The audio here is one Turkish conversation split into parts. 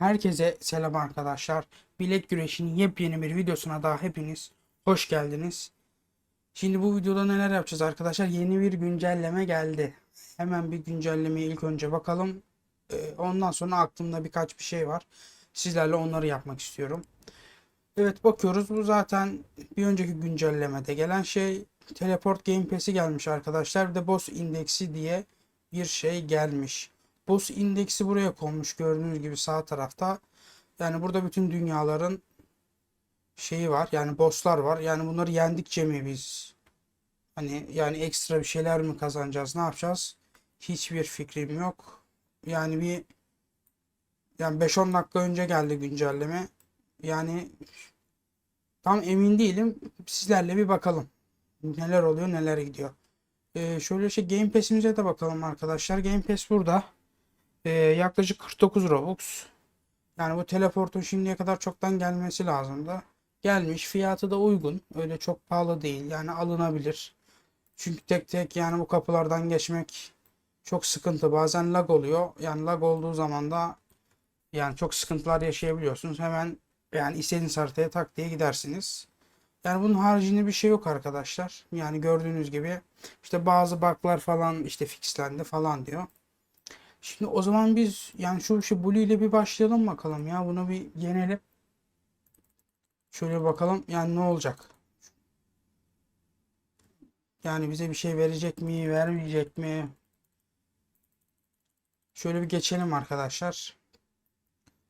Herkese selam arkadaşlar. Bilek güreşinin yepyeni bir videosuna daha hepiniz hoş geldiniz. Şimdi bu videoda neler yapacağız arkadaşlar? Yeni bir güncelleme geldi. Hemen bir güncellemeye ilk önce bakalım. Ee, Ondan sonra aklımda birkaç bir şey var. Sizlerle onları yapmak istiyorum. Evet bakıyoruz. Bu zaten bir önceki güncellemede gelen şey. Teleport Game Pass'i gelmiş arkadaşlar. Bir de Boss indeksi diye bir şey gelmiş. Boss indeksi buraya konmuş gördüğünüz gibi sağ tarafta. Yani burada bütün dünyaların şeyi var. Yani bosslar var. Yani bunları yendikçe mi biz hani yani ekstra bir şeyler mi kazanacağız? Ne yapacağız? Hiçbir fikrim yok. Yani bir yani 5-10 dakika önce geldi güncelleme. Yani tam emin değilim. Sizlerle bir bakalım. Neler oluyor, neler gidiyor. Ee, şöyle şey Game Pass'imize de bakalım arkadaşlar. Game Pass burada. Ee, yaklaşık 49 Robux. Yani bu teleportun şimdiye kadar çoktan gelmesi lazımdı. Gelmiş. Fiyatı da uygun. Öyle çok pahalı değil. Yani alınabilir. Çünkü tek tek yani bu kapılardan geçmek çok sıkıntı. Bazen lag oluyor. Yani lag olduğu zaman da yani çok sıkıntılar yaşayabiliyorsunuz. Hemen yani istediğiniz haritaya tak diye gidersiniz. Yani bunun haricinde bir şey yok arkadaşlar. Yani gördüğünüz gibi işte bazı bug'lar falan işte fixlendi falan diyor. Şimdi o zaman biz yani şu şu Blue ile bir başlayalım bakalım ya. Bunu bir yenelim. Şöyle bakalım yani ne olacak. Yani bize bir şey verecek mi, vermeyecek mi? Şöyle bir geçelim arkadaşlar.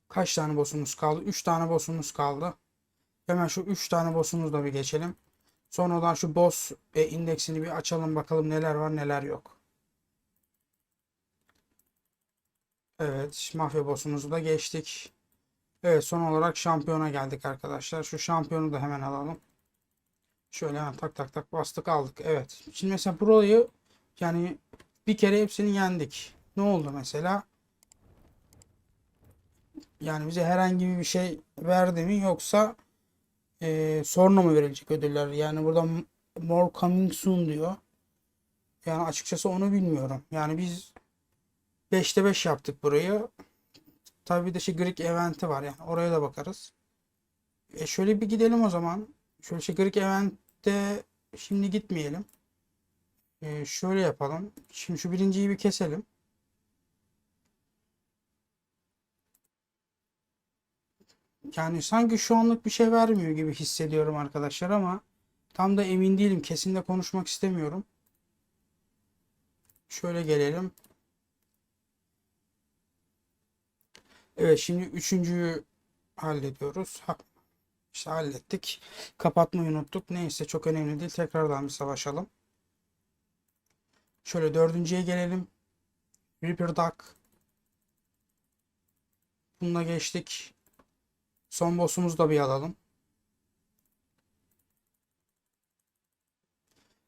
Kaç tane boss'umuz kaldı? 3 tane boss'umuz kaldı. Hemen şu 3 tane boss'umuzu bir geçelim. Sonradan şu boss e, indeksini bir açalım bakalım neler var neler yok. Evet, mafya boss'umuzu da geçtik. Evet, son olarak şampiyona geldik arkadaşlar. Şu şampiyonu da hemen alalım. Şöyle hemen tak tak tak bastık aldık. Evet. Şimdi mesela burayı yani bir kere hepsini yendik. Ne oldu mesela? Yani bize herhangi bir şey verdi mi yoksa e, sonra mı verilecek ödüller? Yani burada more coming soon diyor. Yani açıkçası onu bilmiyorum. Yani biz 5'te 5 yaptık burayı. Tabii bir de şey Greek eventi var yani oraya da bakarız. E şöyle bir gidelim o zaman. Şöyle şey Greek eventte şimdi gitmeyelim. E şöyle yapalım. Şimdi şu birinciyi bir keselim. Yani sanki şu anlık bir şey vermiyor gibi hissediyorum arkadaşlar ama tam da emin değilim. Kesin de konuşmak istemiyorum. Şöyle gelelim. Evet şimdi üçüncüyü hallediyoruz. Ha, işte hallettik. Kapatmayı unuttuk. Neyse çok önemli değil. Tekrardan bir savaşalım. Şöyle dördüncüye gelelim. Reaper Duck. Bununla geçtik. Son boss'umuzu da bir alalım.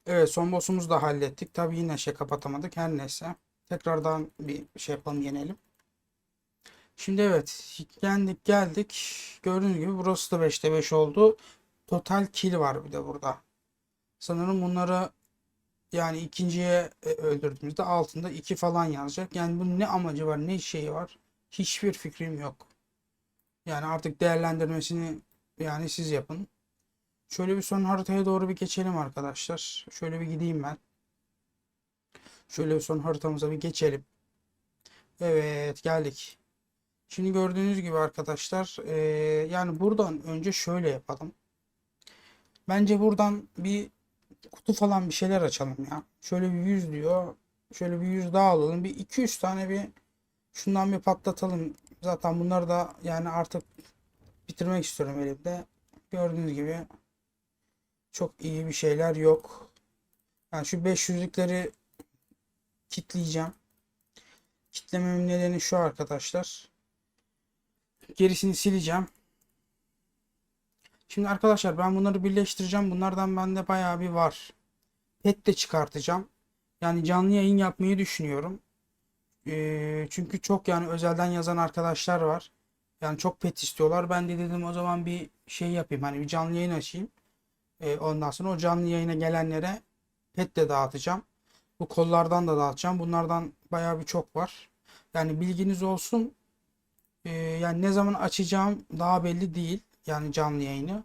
Evet son boss'umuzu da hallettik. Tabii yine şey kapatamadık. Her neyse. Tekrardan bir şey yapalım yenelim. Şimdi evet yendik geldik. Gördüğünüz gibi burası da 5'te 5 oldu. Total kill var bir de burada. Sanırım bunları yani ikinciye e, öldürdüğümüzde altında 2 falan yazacak. Yani bunun ne amacı var ne şeyi var hiçbir fikrim yok. Yani artık değerlendirmesini yani siz yapın. Şöyle bir son haritaya doğru bir geçelim arkadaşlar. Şöyle bir gideyim ben. Şöyle bir son haritamıza bir geçelim. Evet geldik. Şimdi gördüğünüz gibi arkadaşlar eee, yani buradan önce şöyle yapalım. Bence buradan bir kutu falan bir şeyler açalım ya. Şöyle bir 100 diyor. Şöyle bir 100 daha alalım. Bir 200 tane bir şundan bir patlatalım. Zaten bunları da yani artık bitirmek istiyorum elimde. Gördüğünüz gibi çok iyi bir şeyler yok. Yani şu 500'lükleri kitleyeceğim. Kitlememin nedeni şu arkadaşlar. Gerisini sileceğim. Şimdi arkadaşlar ben bunları birleştireceğim. Bunlardan bende bayağı bir var. Pet de çıkartacağım. Yani canlı yayın yapmayı düşünüyorum. Ee, çünkü çok yani özelden yazan arkadaşlar var. Yani çok pet istiyorlar. Ben de dedim o zaman bir şey yapayım. Hani bir canlı yayın açayım. Ee, ondan sonra o canlı yayına gelenlere pet de dağıtacağım. Bu kollardan da dağıtacağım. Bunlardan bayağı bir çok var. Yani bilginiz olsun. Ee, yani ne zaman açacağım daha belli değil. Yani canlı yayını.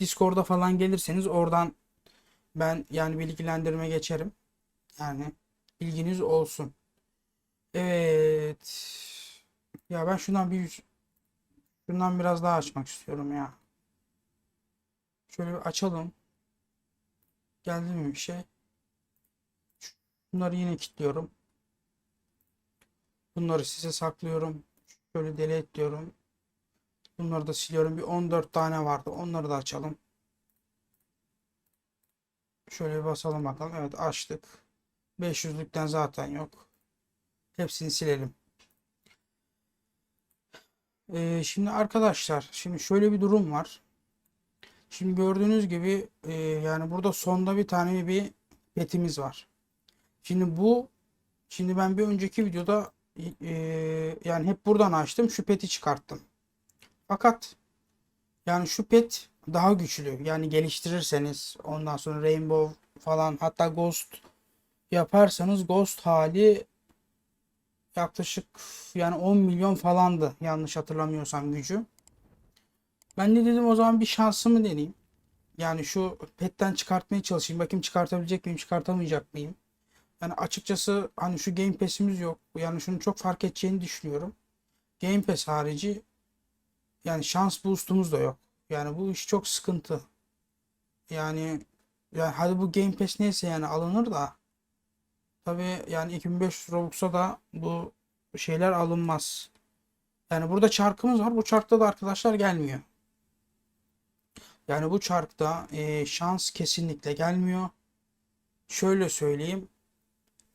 Discord'a falan gelirseniz oradan ben yani bilgilendirme geçerim. Yani bilginiz olsun. Evet. Ya ben şundan bir şundan biraz daha açmak istiyorum ya. Şöyle bir açalım. Geldi mi bir şey? Bunları yine kilitliyorum. Bunları size saklıyorum. Şöyle delete diyorum. Bunları da siliyorum. Bir 14 tane vardı. Onları da açalım. Şöyle bir basalım bakalım. Evet açtık. 500'lükten zaten yok. Hepsini silelim. Ee, şimdi arkadaşlar şimdi şöyle bir durum var. Şimdi gördüğünüz gibi e, yani burada sonda bir tane bir petimiz var. Şimdi bu şimdi ben bir önceki videoda e, yani hep buradan açtım şu peti çıkarttım. Fakat yani şu pet daha güçlü. Yani geliştirirseniz ondan sonra Rainbow falan hatta Ghost yaparsanız Ghost hali yaklaşık yani 10 milyon falandı yanlış hatırlamıyorsam gücü. Ben de dedim o zaman bir şansımı deneyeyim. Yani şu petten çıkartmaya çalışayım. Bakayım çıkartabilecek miyim, çıkartamayacak mıyım? Yani açıkçası hani şu Game Pass'imiz yok. Yani şunu çok fark edeceğini düşünüyorum. Game Pass harici yani şans boostumuz da yok. Yani bu iş çok sıkıntı. Yani yani hadi bu Game Pass neyse yani alınır da tabii yani 2500 Robux'a da bu şeyler alınmaz. Yani burada çarkımız var. Bu çarkta da arkadaşlar gelmiyor. Yani bu çarkta e, şans kesinlikle gelmiyor. Şöyle söyleyeyim.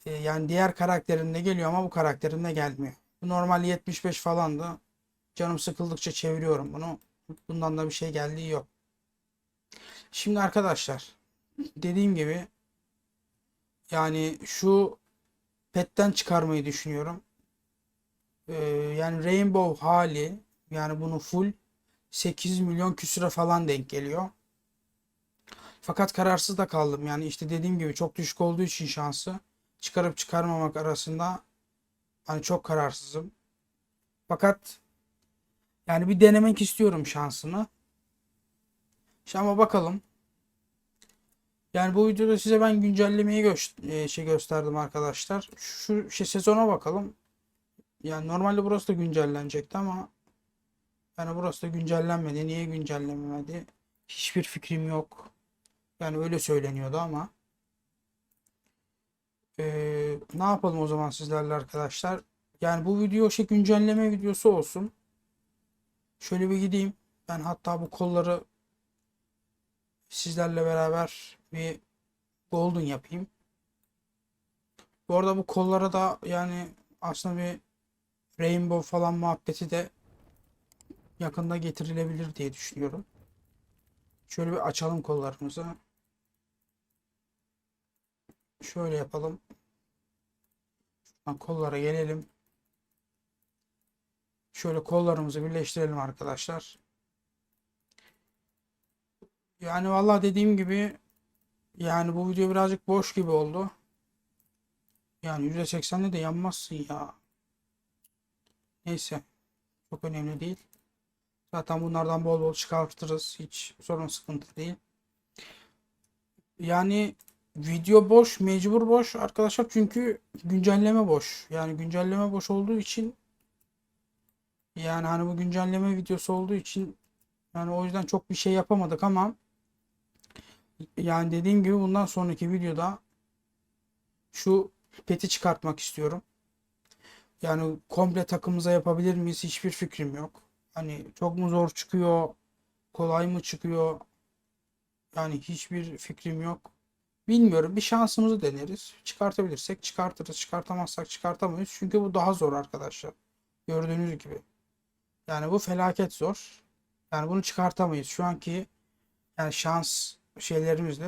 E, yani diğer karakterinde geliyor ama bu karakterinde gelmiyor. Bu normal 75 falandı. Canım sıkıldıkça çeviriyorum bunu. Bundan da bir şey geldiği yok. Şimdi arkadaşlar dediğim gibi yani şu petten çıkarmayı düşünüyorum. Ee, yani Rainbow hali yani bunu full 8 milyon küsüre falan denk geliyor. Fakat kararsız da kaldım. Yani işte dediğim gibi çok düşük olduğu için şansı çıkarıp çıkarmamak arasında hani çok kararsızım. Fakat yani bir denemek istiyorum şansımı. Şimdi ama bakalım. Yani bu videoda size ben güncellemeyi gö e, şey gösterdim arkadaşlar. Şu şey sezona bakalım. Yani normalde burası da güncellenecekti ama yani burası da güncellenmedi. Niye güncellenmedi? Hiçbir fikrim yok. Yani öyle söyleniyordu ama. Ee, ne yapalım o zaman sizlerle arkadaşlar? Yani bu video şey güncelleme videosu olsun. Şöyle bir gideyim. Ben hatta bu kolları sizlerle beraber bir golden yapayım. Bu arada bu kollara da yani aslında bir rainbow falan muhabbeti de yakında getirilebilir diye düşünüyorum. Şöyle bir açalım kollarımızı. Şöyle yapalım. Kollara gelelim. Şöyle kollarımızı birleştirelim arkadaşlar. Yani vallahi dediğim gibi yani bu video birazcık boş gibi oldu. Yani %80'de de yanmazsın ya. Neyse. Çok önemli değil. Zaten bunlardan bol bol çıkartırız. Hiç sorun sıkıntı değil. Yani video boş, mecbur boş arkadaşlar çünkü güncelleme boş. Yani güncelleme boş olduğu için yani hani bu güncelleme videosu olduğu için yani o yüzden çok bir şey yapamadık ama yani dediğim gibi bundan sonraki videoda şu peti çıkartmak istiyorum. Yani komple takımıza yapabilir miyiz? Hiçbir fikrim yok. Hani çok mu zor çıkıyor? Kolay mı çıkıyor? Yani hiçbir fikrim yok. Bilmiyorum. Bir şansımızı deneriz. Çıkartabilirsek çıkartırız. Çıkartamazsak çıkartamayız. Çünkü bu daha zor arkadaşlar. Gördüğünüz gibi. Yani bu felaket zor. Yani bunu çıkartamayız. Şu anki yani şans şeylerimizle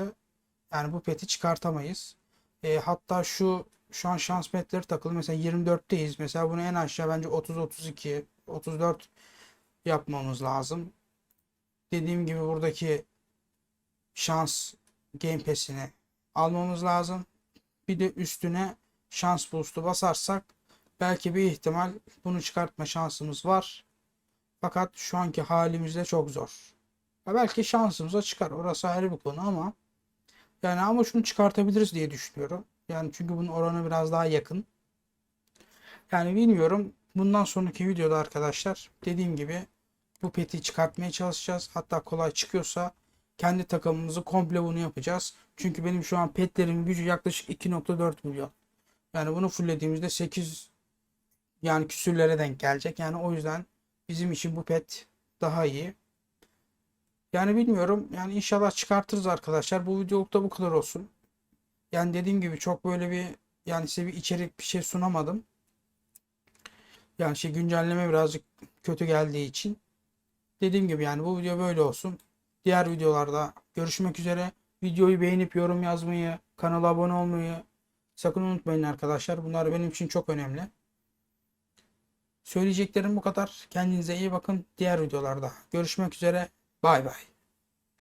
yani bu peti çıkartamayız. E, hatta şu şu an şans petleri takılı. Mesela 24'teyiz. Mesela bunu en aşağı bence 30 32 34 yapmamız lazım. Dediğim gibi buradaki şans Game Pass'ini almamız lazım. Bir de üstüne şans boost'u basarsak belki bir ihtimal bunu çıkartma şansımız var. Fakat şu anki halimizde çok zor. Ya belki şansımıza çıkar. Orası ayrı bir konu ama yani ama şunu çıkartabiliriz diye düşünüyorum. Yani çünkü bunun oranı biraz daha yakın. Yani bilmiyorum. Bundan sonraki videoda arkadaşlar dediğim gibi bu peti çıkartmaya çalışacağız. Hatta kolay çıkıyorsa kendi takımımızı komple bunu yapacağız. Çünkü benim şu an petlerimin gücü yaklaşık 2.4 milyon. Yani bunu fulllediğimizde 8 yani küsürlere denk gelecek. Yani o yüzden bizim için bu pet daha iyi. Yani bilmiyorum. Yani inşallah çıkartırız arkadaşlar. Bu videolukta bu kadar olsun. Yani dediğim gibi çok böyle bir yani size bir içerik bir şey sunamadım. Yani şey güncelleme birazcık kötü geldiği için. Dediğim gibi yani bu video böyle olsun. Diğer videolarda görüşmek üzere. Videoyu beğenip yorum yazmayı, kanala abone olmayı sakın unutmayın arkadaşlar. Bunlar benim için çok önemli. Söyleyeceklerim bu kadar. Kendinize iyi bakın. Diğer videolarda görüşmek üzere. Bay bay.